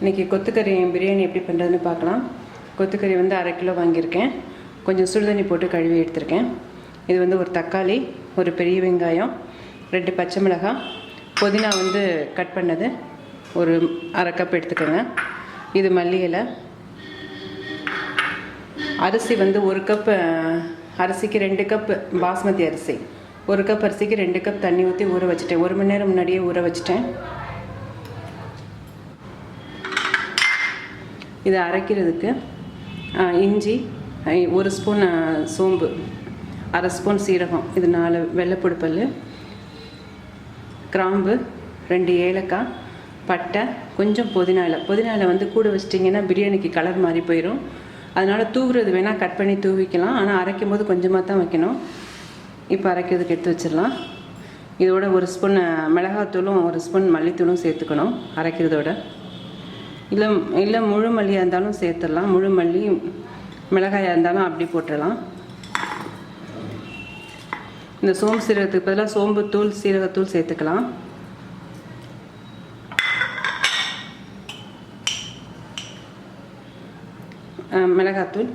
இன்றைக்கி கொத்துக்கறி பிரியாணி எப்படி பண்ணுறதுன்னு பார்க்கலாம். கொத்துக்கறி வந்து அரை கிலோ வாங்கியிருக்கேன். கொஞ்சம் சுடுதண்ணி போட்டு கழுவி எடுத்திருக்கேன். இது வந்து ஒரு தக்காளி ஒரு பெரிய வெங்காயம் ரெண்டு பச்சை மிளகாய். புதினா வந்து கட் பண்ணது. ஒரு அரை கப் எடுத்துக்கோங்க. இது மல்லி இலை. அரிசி வந்து ஒரு கப் அரிசிக்கு ரெண்டு கப் பாஸ்மதி அரிசி. ஒரு கப் அரிசிக்கு ரெண்டு கப் தண்ணி ஊற்றி ஊற வச்சுட்டேன். ஒரு மணி நேரம் முன்னாடியே ஊற வச்சுட்டேன். இதை அரைக்கிறதுக்கு இஞ்சி ஒரு ஸ்பூன் சோம்பு அரை ஸ்பூன் சீரகம் இது நாலு வெள்ளைப்பொடி பல் கிராம்பு ரெண்டு ஏலக்காய் பட்டை கொஞ்சம் புதினா இலை புதினா இலை வந்து கூட வச்சிட்டிங்கன்னா பிரியாணிக்கு கலர் மாறி போயிடும் அதனால் தூவுறது வேணால் கட் பண்ணி தூவிக்கலாம். ஆனால் அரைக்கும் போது கொஞ்சமாக தான் வைக்கணும். இப்போ அரைக்கிறதுக்கு எடுத்து வச்சிடலாம். இதோட ஒரு ஸ்பூன் மிளகாத்தூளும் ஒரு ஸ்பூன் மல்லித்தூளும் சேர்த்துக்கணும் அரைக்கிறதோட. இல்லை இல்லை முழு மல்லியாக இருந்தாலும் சேர்த்துடலாம். முழு மல்லி மிளகாயாக இருந்தாலும் அப்படி போட்டுடலாம். இந்த சோம்பு சீரகத்துக்கு பதிலாக சோம்பு தூள் சீரகத்தூள் சேர்த்துக்கலாம். மிளகாத்தூள்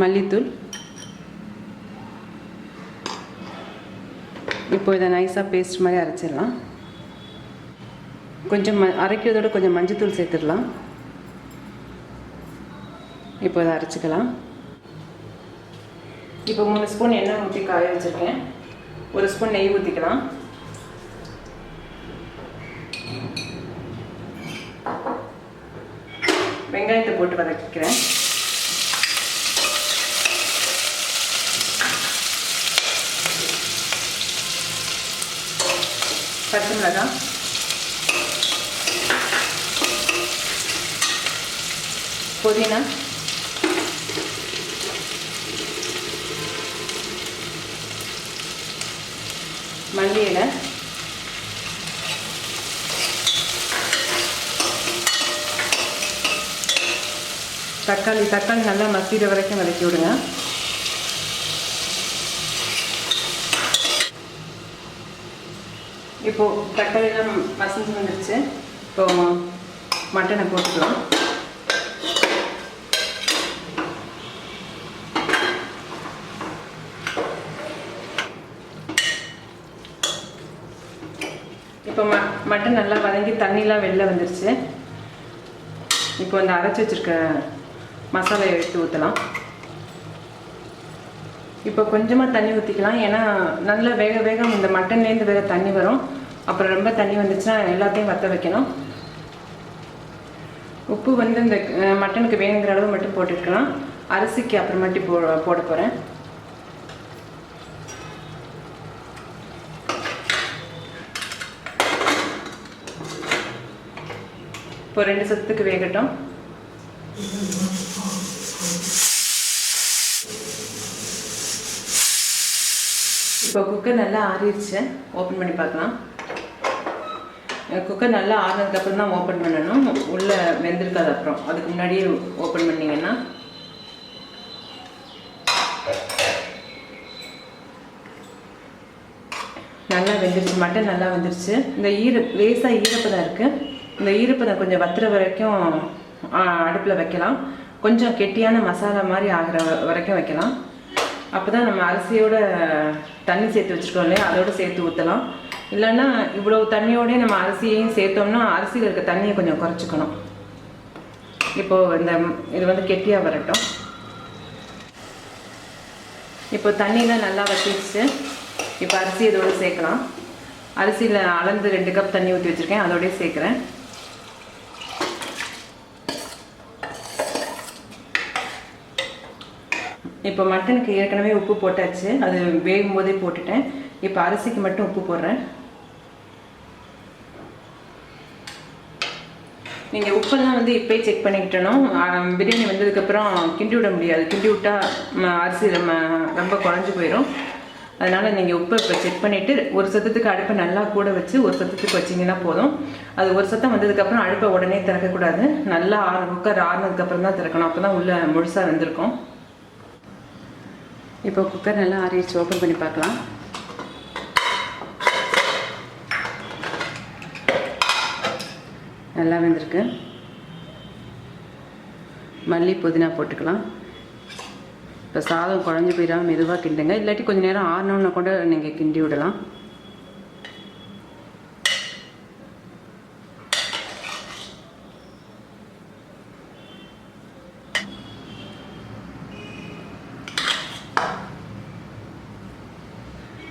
மல்லித்தூள். இப்போ இதை நைஸாக பேஸ்ட் மாதிரி அரைச்சிடலாம். கொஞ்சம் ம அரைக்கிறதோட கொஞ்சம் மஞ்சத்தூள் சேர்த்துடலாம். இப்போ இதை அரைச்சிக்கலாம். இப்போ மூணு ஸ்பூன் எண்ணெய் ஊற்றி காய வச்சுருக்கேன். ஒரு ஸ்பூன் நெய் ஊற்றிக்கலாம் வெங்காயத்தை போட்டு வதக்கிக்கிறேன். பச்சை புதினா. மல்லி இலை. தக்காளி தக்காளி நல்லா மசிகிற வரைக்கும் வதக்கி விடுங்க. இப்போ எல்லாம் மசிஞ்சு வந்துருச்சு. இப்போ மட்டனை போட்டுக்கலாம். இப்போ ம மட்டன் நல்லா வதங்கி தண்ணிலாம் வெளில வந்துருச்சு. இப்போ இந்த அரைச்சி வச்சிருக்க மசாலையை எடுத்து ஊற்றலாம் இப்போ கொஞ்சமாக தண்ணி ஊற்றிக்கலாம் ஏன்னா நல்லா வேக வேகம் இந்த மட்டன்லேருந்து வேறு தண்ணி வரும். அப்புறம் ரொம்ப தண்ணி வந்துச்சுன்னா எல்லாத்தையும் வற்ற வைக்கணும். உப்பு வந்து இந்த மட்டனுக்கு வேணுங்கிற அளவு மட்டும் போட்டுக்கலாம். அரிசிக்கு அப்புறமேட்டு போ போட போகிறேன் இப்போ ரெண்டு சத்துக்கு வேகட்டும். இப்போ குக்கர் நல்லா ஆறிடுச்சு ஓப்பன் பண்ணி பார்க்கலாம். குக்கர் நல்லா ஆறினதுக்கப்புறம் தான் ஓப்பன் பண்ணணும். உள்ளே வெந்திருக்காது அப்புறம். அதுக்கு முன்னாடியே ஓப்பன் பண்ணிங்கன்னா. நல்லா வெந்துருச்சு. மட்டன் நல்லா வந்துருச்சு. இந்த ஈர லேசாக ஈரப்பதம் இருக்குது இந்த ஈரப்பதம் கொஞ்சம் வத்துற வரைக்கும் அடுப்பில் வைக்கலாம். கொஞ்சம் கெட்டியான மசாலா மாதிரி ஆகிற வ- வரைக்கும் வைக்கலாம். அப்போ தான் நம்ம அரிசியோட தண்ணி சேர்த்து வச்சுருக்கோம் இல்லையா? அதோட சேர்த்து ஊற்றலாம் இல்லைன்னா இவ்வளோ தண்ணியோடய நம்ம அரிசியையும் சேர்த்தோம்னா அரிசியில் இருக்க தண்ணியை கொஞ்சம் குறைச்சிக்கணும். இப்போது இந்த இது வந்து கெட்டியாக வரட்டும். இப்போ தண்ணியெலாம் நல்லா வற்றிடுச்சு இப்போ அரிசி இதோடு சேர்க்கலாம். அரிசியில் அளந்து ரெண்டு கப் தண்ணி ஊற்றி வச்சுருக்கேன். அதோடய சேர்க்குறேன். இப்போ மட்டனுக்கு ஏற்கனவே உப்பு போட்டாச்சு. அது வேகும் போதே போட்டுட்டேன். இப்போ அரிசிக்கு மட்டும் உப்பு போடுறேன். நீங்கள் உப்பெல்லாம் வந்து இப்போயே செக் பண்ணிக்கிட்டணும். பிரியாணி வந்ததுக்கப்புறம் கிண்டி விட முடியாது. கிண்டி விட்டா அரிசி நம்ம ரொம்ப குறைஞ்சி போயிடும் அதனால் நீங்கள் உப்பை இப்போ செக் பண்ணிவிட்டு ஒரு சத்தத்துக்கு அடுப்பை நல்லா கூட வச்சு ஒரு சத்தத்துக்கு வச்சிங்கன்னா போதும். அது ஒரு சத்தம் வந்ததுக்கப்புறம் அடுப்பை உடனே திறக்கக்கூடாது. நல்லா ஆறு குக்கர் ஆறுனதுக்கப்புறம் தான் திறக்கணும். அப்போ தான் உள்ளே முழுசாக வந்திருக்கும். இப்போ குக்கர் நல்லா ஆறிடுச்சு. ஓப்பன் பண்ணி பார்க்கலாம். நல்லா வெந்திருக்கு. மல்லி புதினா போட்டுக்கலாம். இப்போ சாதம் குழஞ்சி போயிடாமல் மெதுவாக கிண்டுங்க. இல்லாட்டி கொஞ்சம் நேரம் ஆறினோன்னு கூட நீங்கள் கிண்டி விடலாம்.